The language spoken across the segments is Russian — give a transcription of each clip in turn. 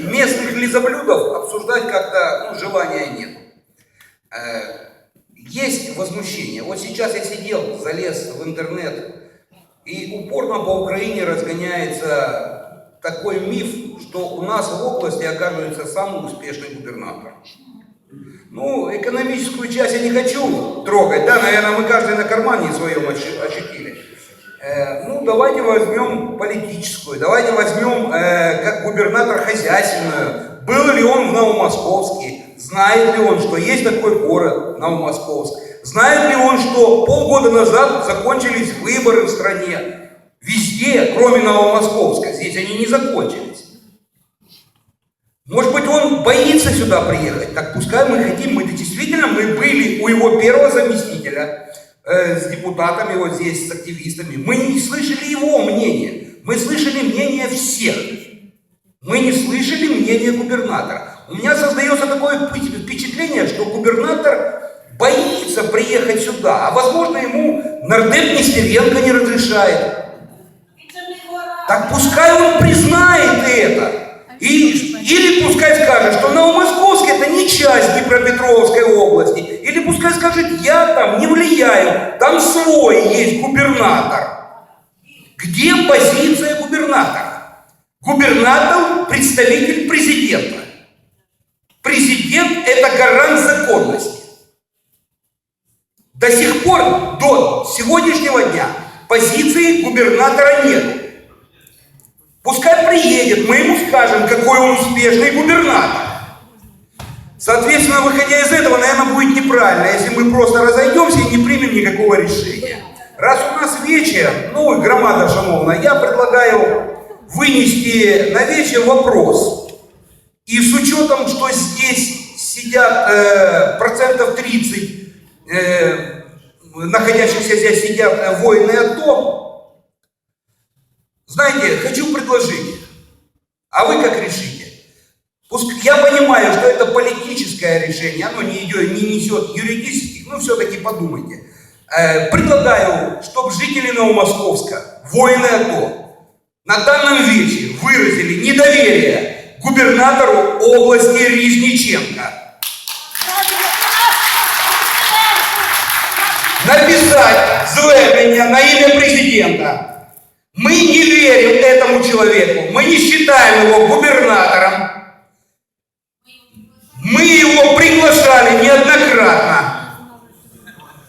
местных лизоблюдов обсуждать как-то ну, желания нет. Э, Есть возмущение. Вот сейчас я сидел, залез в интернет, и упорно по Украине разгоняется такой миф, что у нас в области оказывается самый успешный губернатор. Ну, экономическую часть я не хочу трогать, да, наверное, мы каждый на кармане своем ощу- ощутили. Э, ну, давайте возьмем политическую, давайте возьмем э, как губернатор хозяйственную. Был ли он в Новомосковске? Знает ли он, что есть такой город Новомосковск? Знает ли он, что полгода назад закончились выборы в стране? Везде, кроме Новомосковска, здесь они не закончились. Может быть, он боится сюда приехать. Так пускай мы хотим. Мы действительно мы были у его первого заместителя э, с депутатами вот здесь, с активистами. Мы не слышали его мнения. Мы слышали мнение всех. Мы не слышали мнение губернатора. У меня создается такое впечат- впечатление, что губернатор боится приехать сюда. А возможно, ему нардеп Нестеренко не разрешает. Так пускай он признает это. И, или пускай скажет, что Новомосковск это не часть Днепропетровской области. Или пускай скажет, я там не влияю, там свой есть губернатор. Где позиция губернатора? Губернатор – представитель президента. Президент – это гарант законности. До сих пор, до сегодняшнего дня, позиции губернатора нет. Пускай приедет, мы ему скажем, какой он успешный губернатор. Соответственно, выходя из этого, наверное, будет неправильно, если мы просто разойдемся и не примем никакого решения. Раз у нас вечер, ну и громада шановна, я предлагаю вынести на вечер вопрос. И с учетом, что здесь сидят э, процентов 30 э, находящихся здесь сидят э, воины АТО, знаете, хочу предложить, а вы как решите? Я понимаю, что это политическое решение, оно не, идет, не несет юридических, но все-таки подумайте. Э, предлагаю, чтобы жители Новомосковска, воины АТО, на данном вечере выразили недоверие губернатору области Різниченка. Написать звернення на имя президента. Мы не верим этому человеку, мы не считаем его губернатором. Мы его приглашали неоднократно.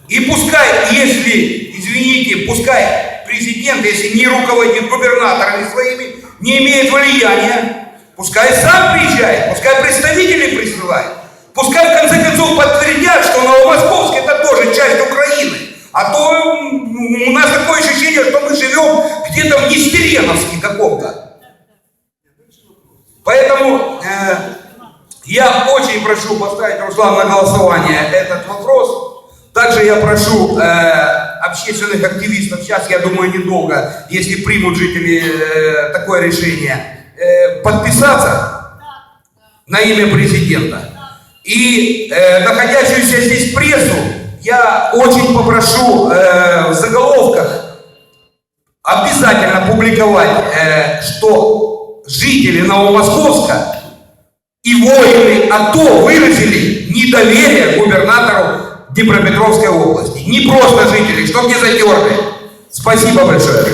И пускай, если, извините, пускай президент, если не руководит губернаторами своими, не имеет влияния, пускай сам приезжает, пускай представителей присылает. Пускай в конце концов подтвердят, что Новомосковск это тоже часть Украины. А то у нас такое ощущение, что мы живем где-то в Нестереновске каком-то. Поэтому э, я очень прошу поставить, Руслан, на голосование этот вопрос. Также я прошу э, общественных активистов, сейчас, я думаю, недолго, если примут жители э, такое решение, э, подписаться на имя президента. И э, находящуюся здесь прессу я очень попрошу в заголовках обязательно публиковать, что жители Новомосковска и воины АТО выразили недоверие губернатору Днепропетровской области. Не просто жители, чтобы не затерли. Спасибо большое.